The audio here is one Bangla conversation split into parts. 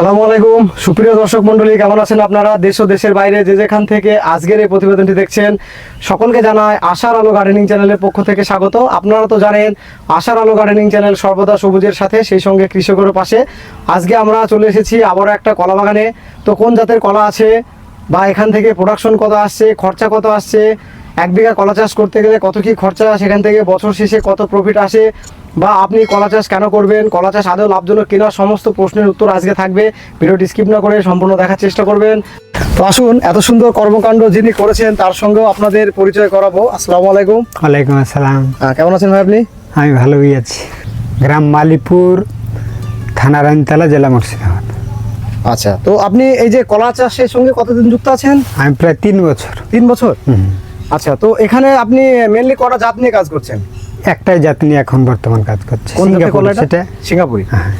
আসসালামু আলাইকুম। সুপ্রিয় দর্শক মন্ডলী কেমন আছেন আপনারা? দেশ ও দেশের বাইরে যে যেখান থেকে আজকের এই প্রতিবেদনটি দেখছেন, সকলকে জানায় আশার আলো গার্ডেনিং চ্যানেলের পক্ষ থেকে স্বাগত। আপনারা তো জানেন, আশার আলো গার্ডেনিং চ্যানেল সর্বদা সবুজের সাথে, সেই সঙ্গে কৃষকের পাশে। আজকে আমরা চলে এসেছি আবারও একটা কলা বাগানে। তো কোন জাতের কলা আছে? বা এখান থেকে প্রোডাকশন কত আসছে? খরচা কত আসছে? এক বিঘা কলা চাষ করতে গেলে কত কি খরচা সেখান থেকে বছর শেষে কত প্রফিট আসে বা আপনি কলা চাষ কেন করবেন কলা চাষ আদৌ লাভজনক কিনা সমস্ত প্রশ্নের উত্তর আজকে থাকবে। ভিডিওটি স্কিপ না করে সম্পূর্ণ দেখার চেষ্টা করবেন। তো আসুন এত সুন্দর কর্মকাণ্ড যিনি করেছেন তার সঙ্গেও আপনাদের পরিচয় করাবো। আসসালামু আলাইকুম। ওয়ালাইকুম আসসালাম। কেমন আছেন ভাই আপনি? আমি ভালোই আছি। গ্রাম মালিপুর থানা রানীতলা জেলা মুর্শিদাবাদ। আচ্ছা তো আপনি এই যে কলা চাষের সঙ্গে কতদিন যুক্ত আছেন? আমি প্রায় তিন বছর। তিন বছর। আচ্ছা তো এখানে আপনি মেনলি কটা জাত নিয়ে কাজ করছেন? একটাই জাত নিয়ে এখন বর্তমান কাজ করছে। সিঙ্গাপুর সেটা। সিঙ্গাপুরি হ্যাঁ।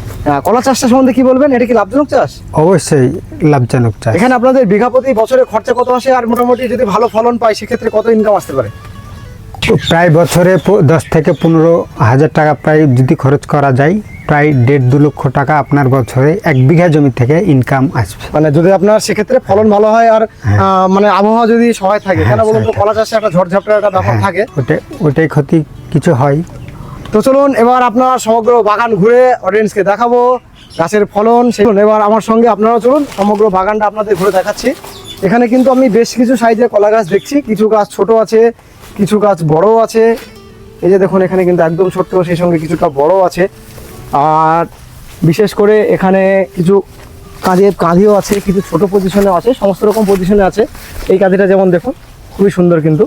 কলা চাষটা সম্বন্ধে কি বলবেন? এটা কি লাভজনক চাষ? অবশ্যই লাভজনক চাষ। এখানে আপনাদের বিঘা প্রতি বছরে খরচা কত আসে? আর মোটামুটি যদি ভালো ফলন পায় সেক্ষেত্রে কত ইনকাম আসতে পারে? প্রায় বছরে দশ থেকে পনেরো হাজার টাকা প্রায় যদি খরচ করা যায় প্রায় দেড় দু লক্ষ টাকা আপনার বছরে এক বিঘা জমি থেকে ইনকাম আসবে। মানে যদি আপনার সেক্ষেত্রে ফলন ভালো হয় আর মানে আবহাওয়া যদি সহায় থাকে কেন হ্যাঁ, বলুন তো কলা চাষে একটা ঝড়ঝাপটার একটা ব্যাপার হ্যাঁ, থাকে। ওটাই ওটাই ক্ষতি কিছু হয়। তো চলুন এবার আপনার সমগ্র বাগান ঘুরে অডিয়েন্সকে দেখাবো গাছের ফলন সেগুলো এবার আমার সঙ্গে আপনারা চলুন সমগ্র বাগানটা আপনাদের ঘুরে দেখাচ্ছি। এখানে কিন্তু আমি বেশ কিছু সাইজের কলা গাছ দেখছি কিছু গাছ ছোট আছে কিছু গাছ বড় আছে। এই যে দেখুন এখানে কিন্তু একদম ছোট্ট সেই সঙ্গে কিছুটা বড় আছে। আর বিশেষ করে এখানে কিছু কাঁধে কাঁধিও আছে কিছু ছোট পজিশনে আছে সমস্ত রকম পজিশনে আছে। এই কাঁধিটা যেমন দেখুন খুবই সুন্দর কিন্তু।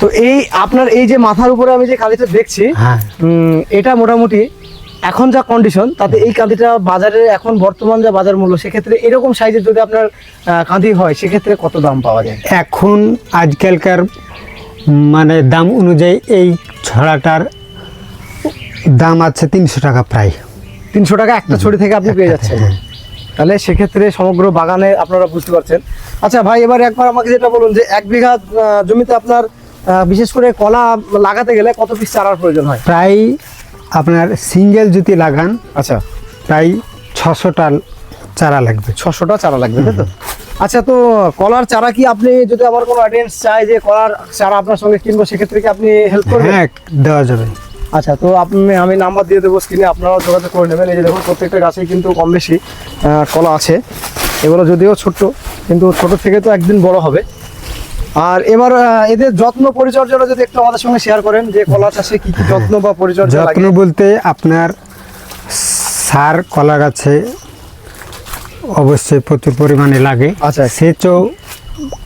তো এই আপনার এই যে মাথার উপরে আমি যে কাঁধিটা দেখছি হ্যাঁ। এটা মোটামুটি এখন যা কন্ডিশন তাতে এই কাঁধিটা বাজারে এখন বর্তমান যা বাজার মূল্য সেক্ষেত্রে এরকম সাইজের যদি আপনার কাঁধি হয় সেক্ষেত্রে কত দাম পাওয়া যায়? এখন আজকালকার মানে দাম অনুযায়ী এই ছড়াটার দাম আছে তিনশো টাকা প্রায়। তিনশো টাকা একটা ছড়ি থেকে আপনি পেয়ে যাচ্ছেন। হ্যাঁ। তাহলে সেক্ষেত্রে সমগ্র বাগানে আপনারা বুঝতে পারছেন। আচ্ছা ভাই এবার একবার আমাকে যেটা বলুন যে এক বিঘা জমিতে আপনার বিশেষ করে কলা লাগাতে গেলে কত পিস চারার প্রয়োজন হয়? প্রায় আপনার সিঙ্গেল যদি লাগান আচ্ছা। প্রায় ছশোটা চারা লাগবে। ছশোটা চারা লাগবে তাই তো? আচ্ছা তো কলার চারা কি আপনি যদি আমার কোনো অডিয়েন্স চায় যে কলার চারা আপনার সঙ্গে কিনবো সেক্ষেত্রে কি আপনি হেল্প করবেন? হ্যাঁ দেওয়া যাবে। আচ্ছা তো আপনি আমি নাম্বার দিয়ে দেবো স্ক্রিনে আপনারাও যোগাযোগ করে নেবেন। এই যে দেখুন প্রত্যেকটা গাছেই কিন্তু কম বেশি কলা আছে। এগুলো যদিও ছোট্ট কিন্তু ছোট থেকে তো একদিন বড় হবে। আর এবার এদের যত্ন পরিচর্যাটা যদি একটু আমাদের সঙ্গে শেয়ার করেন যে কলা চাষে কি কি যত্ন বা পরিচর্যা যত্ন বলতে আপনার সার কলা গাছে অবশ্যই প্রচুর পরিমাণে লাগে। আচ্ছা। সেচও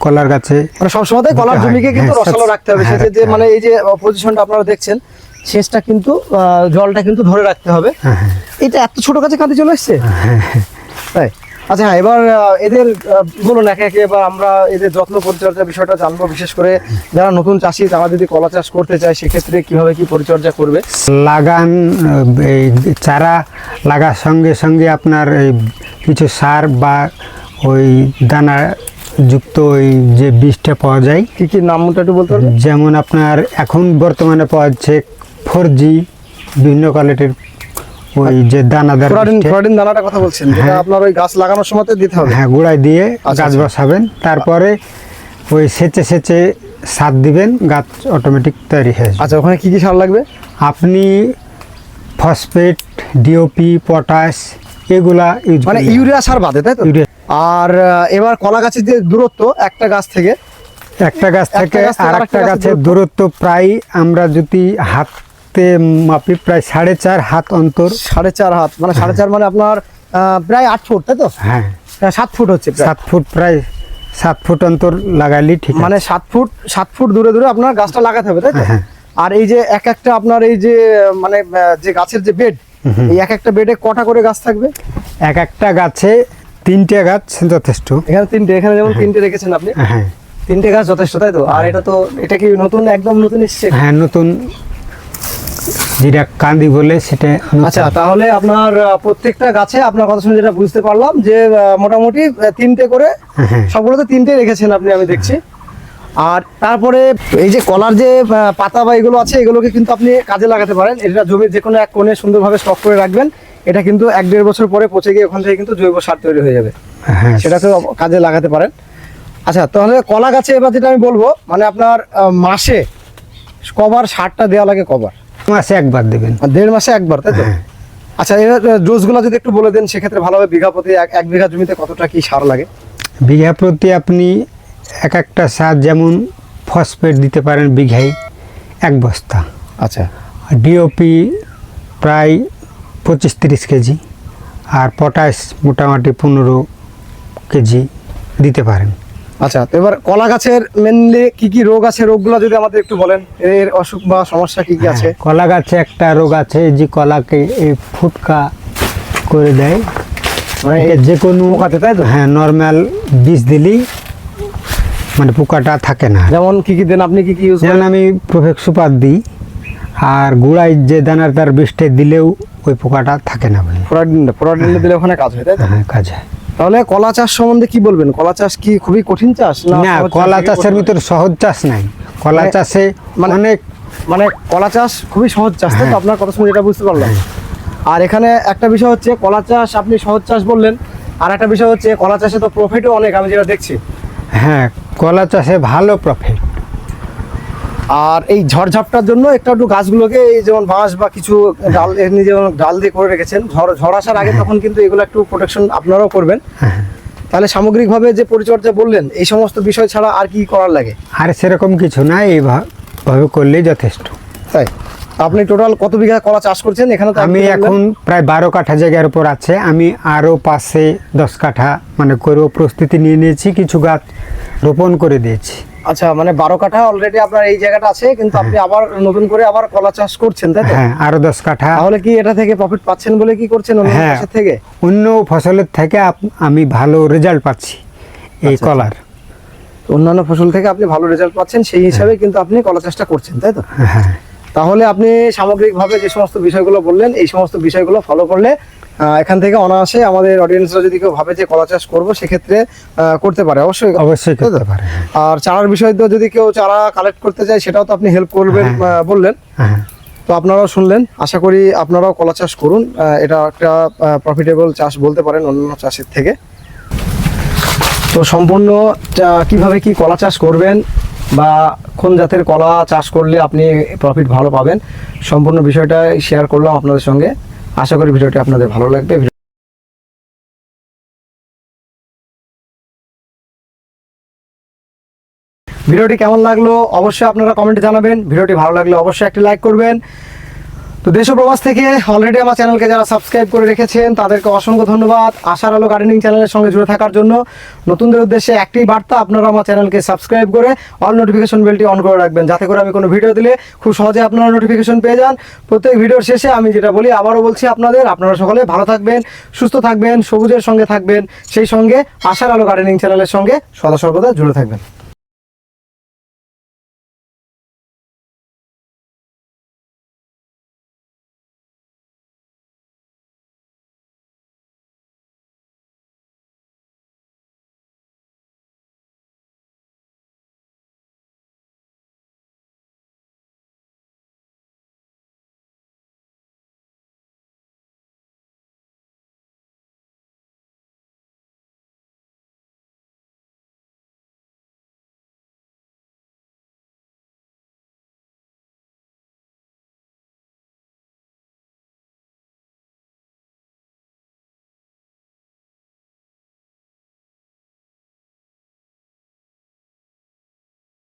কলার গাছে মানে সবসময় কলার হ্যাঁ, জমিকে কিন্তু হ্যাঁ, রসালো রাখতে হবে। হ্যাঁ, যে মানে এই যে পজিশনটা আপনারা দেখছেন শেষটা কিন্তু জলটা কিন্তু ধরে রাখতে হবে। হ্যাঁ, হ্যাঁ, এটা এত ছোট কাছে কাঁদে চলে আসছে হ্যাঁ, হ্যাঁ। তাই? আচ্ছা হ্যাঁ এবার এদের বলুন একে একে এবার আমরা এদের যত্ন পরিচর্যা বিষয়টা জানব বিশেষ করে যারা নতুন চাষি তারা যদি কলা চাষ করতে চায় সেক্ষেত্রে কীভাবে কি পরিচর্যা করবে? লাগান এই চারা লাগার সঙ্গে সঙ্গে আপনার এই কিছু সার বা ওই দানা যুক্ত ওই যে বীজটা পাওয়া যায় কি কি নামটা একটু বলতে যেমন আপনার এখন বর্তমানে পাওয়া যাচ্ছে ফোর জি বিভিন্ন কোয়ালিটির ওই যে দানাদার ফ্লোরিন দানাটা কথা বলছেন যেটা হ্যাঁ। আপনার ওই গাছ লাগানোর সময় দিতে হবে হ্যাঁ গুঁড়ায় দিয়ে আচ্ছা, গাছ আচ্ছা। বসাবেন তারপরে ওই সেচে সেচে সার দিবেন গাছ অটোমেটিক তৈরি হয়ে আচ্ছা ওখানে কি কি সার লাগবে আপনি ফসফেট ডিওপি পটাশ এগুলা ইউজ মানে ইউরিয়া সার বাদে তাই তো। আর এবার কলা গাছের যে দূরত্ব একটা গাছ থেকে একটা গাছ থেকে আর একটা গাছের? দূরত্ব প্রায় আমরা যদি হাতে মাপি প্রায় সাড়ে চার হাত অন্তর। সাড়ে চার হাত মানে সাড়ে চার মানে আপনার প্রায় আট ফুট তাই তো? হ্যাঁ। হ্যাঁ, সাত ফুট হচ্ছে। সাত ফুট প্রায় সাত ফুট অন্তর লাগাইলে ঠিক মানে সাত ফুট সাত ফুট দূরে দূরে আপনার গাছটা লাগাতে হবে তাই তো? হ্যাঁ। আর এই যে এক একটা আপনার এই যে মানে যে গাছের যে বেড এই এক একটা বেডে কটা করে গাছ থাকবে? এক একটা গাছে তিনটে গাছ যথেষ্ট। এখানে তিনটে এখানে যেমন তিনটে রেখেছেন আপনি হ্যাঁ। তিনটে গাছ যথেষ্ট তাই তো? আর এটা তো এটা কি নতুন একদম নতুন এসছে? হ্যাঁ নতুন যেটা কান্দি বলে সেটা। আচ্ছা তাহলে আপনার প্রত্যেকটা গাছে আপনার কথা শুনে যেটা বুঝতে পারলাম যে মোটামুটি তিনটে করে হ্যাঁ। সবগুলোতে তিনটে রেখেছেন আপনি আমি দেখছি। আর তারপরে এই যে কলার যে পাতা বা এগুলো আছে এগুলোকে কিন্তু আপনি কাজে লাগাতে পারেন। এটা জমির যে কোনো এক কোণে সুন্দরভাবে স্টক করে রাখবেন। এটা কিন্তু এক দেড় বছর পরে পচে গিয়ে ওখান থেকে কিন্তু জৈব সার তৈরি হয়ে যাবে। হ্যাঁ। সেটাকেও কাজে লাগাতে পারেন। আচ্ছা তাহলে কলা গাছে এবার যেটা আমি বলব মানে আপনার মাসে কবার সারটা দেওয়া লাগে কবার? মাসে একবার দেবেন। দেড় মাসে একবার তাই তো? হ্যাঁ। আচ্ছা এবার ডোজগুলো যদি একটু বলে দেন সেক্ষেত্রে ভালোভাবে বিঘা প্রতি এক এক বিঘা জমিতে কতটা কি সার লাগে? বিঘা প্রতি আপনি এক একটা সার যেমন ফসফেট দিতে পারেন বিঘায় এক বস্তা। আচ্ছা। ডিওপি প্রায় পঁচিশ তিরিশ কেজি। আর পটাশ মোটামুটি পনেরো কেজি দিতে পারেন। আচ্ছা তো এবার কলা গাছের মেনলি কি কি রোগ আছে? রোগগুলো যদি আমাদের একটু বলেন এর অসুখ বা সমস্যা কি কি আছে? হ্যাঁ, কলা গাছে একটা রোগ আছে যে কলাকে এই ফুটকা করে দেয়। মানে যে কোনো পোকাতে, তাই তো? হ্যাঁ নর্মাল বীজ দিলেই মানে পোকাটা থাকে না। যেমন কি কি দেন আপনি কি কি ইউজ করেন? আমি প্রফেক্ট সুপার দিই আর গুড়াই যে দানার তার বৃষ্টি দিলেও ওই পোকাটা থাকে না ভাই ফোরাডিন ফোরাডিন দিলে ওখানে কাজ হয় তাই তো? হ্যাঁ কাজ হয়। তাহলে কলা চাষ সম্বন্ধে কি বলবেন? কলা চাষ কি খুবই কঠিন চাষ না কলা চাষের ভিতরে সহজ চাষ নাই। কলা মানে- চাষে মানে- অনেক মানে কলা চাষ খুবই সহজ চাষ তাই তো? হ্যাঁ। আপনার কথা শুনে এটা বুঝতে পারলাম। আর এখানে একটা বিষয় হচ্ছে কলা চাষ আপনি সহজ চাষ বললেন। আর একটা বিষয় হচ্ছে কলা চাষে তো প্রফিটও অনেক আমি যেটা দেখছি। হ্যাঁ কলা চাষে ভালো প্রফিট আর এই ঝড়ঝাপটার জন্য একটু একটু গাছগুলোকে এই যেমন বাঁশ বা কিছু ডাল এমনি যেমন ডাল দিয়ে করে রেখেছেন ঝড় ঝড় আসার আগে তখন কিন্তু এগুলো একটু প্রোটেকশন আপনারাও করবেন। হ্যাঁ তাহলে সামগ্রিকভাবে যে পরিচর্যা বললেন এই সমস্ত বিষয় ছাড়া আর কি করার লাগে? আর সেরকম কিছু না এইভাবে করলেই যথেষ্ট। তাই? আপনি টোটাল কত বিঘা কলা চাষ করছেন? এখানে তো আমি এখন প্রায় বারো কাঠা জায়গার উপর আছে। আমি আরও পাশে দশ কাঠা মানে করেও প্রস্তুতি নিয়ে নিয়েছি কিছু গাছ রোপণ করে দিয়েছি। আচ্ছা মানে বারো কাঠা অলরেডি আপনার এই জায়গাটা আছে কিন্তু আপনি আবার নতুন করে আবার কলা চাষ করছেন তাই তো? হ্যাঁ আরও দশ কাঠা। তাহলে কি এটা থেকে প্রফিট পাচ্ছেন বলে কি করছেন অন্য হ্যাঁ। চাষের থেকে? অন্য ফসলের থেকে আমি ভালো রেজাল্ট পাচ্ছি এই আচ্ছা, কলার। অন্যান্য ফসল থেকে আপনি ভালো রেজাল্ট পাচ্ছেন সেই হিসাবে কিন্তু আপনি কলা চাষটা করছেন তাই তো? হ্যাঁ। তাহলে আপনি সামগ্রিকভাবে যে সমস্ত বিষয়গুলো বললেন এই সমস্ত বিষয়গুলো ফলো করলে এখান থেকে অনায়াসে আমাদের অডিয়েন্সরা যদি কেউ ভাবে যে কলা চাষ করব সেক্ষেত্রে করতে পারে। অবশ্যই অবশ্যই করতে পারে। আর চারার বিষয় তো যদি কেউ চারা কালেক্ট করতে চায় সেটাও তো আপনি হেল্প করবেন হ্যাঁ। বললেন। হ্যাঁ। তো আপনারাও শুনলেন। আশা করি আপনারাও কলা চাষ করুন। এটা একটা প্রফিটেবল চাষ বলতে পারেন অন্যান্য চাষের থেকে। তো সম্পূর্ণ কীভাবে কি কলা চাষ করবেন বা কোন জাতের কলা চাষ করলে আপনি প্রফিট ভালো পাবেন সম্পূর্ণ বিষয়টা শেয়ার করলাম আপনাদের সঙ্গে। আশা করি ভিডিওটি আপনাদের ভালো লাগবে। ভিডিওটি কেমন লাগল? অবশ্যই আপনারা কমেন্টে জানাবেন। ভিডিওটি ভালো লাগলে অবশ্যই একটি লাইক করবেন। তো দেশ প্রবাস থেকে অলরেডি আমার চ্যানেলকে যারা সাবস্ক্রাইব করে রেখেছেন, তাদেরকে অসংখ্য ধন্যবাদ। আশার আলো গার্ডেনিং চ্যানেলের সঙ্গে জুড়ে থাকার জন্য নতুনদের উদ্দেশ্যে একটি বার্তা আপনারা আমার চ্যানেলকে সাবস্ক্রাইব করে অল নোটিফিকেশন বেলটি অন করে রাখবেন, যাতে করে আমি কোনো ভিডিও দিলে খুব সহজে আপনারা নোটিফিকেশন পেয়ে যান। প্রত্যেক ভিডিওর শেষে আমি যেটা বলি, আবারও বলছি আপনাদের, আপনারা সকলে ভালো থাকবেন, সুস্থ থাকবেন, সবুজের সঙ্গে থাকবেন, সেই সঙ্গে আশার আলো গার্ডেনিং চ্যানেলের সঙ্গে সদা সর্বদা জুড়ে থাকবেন।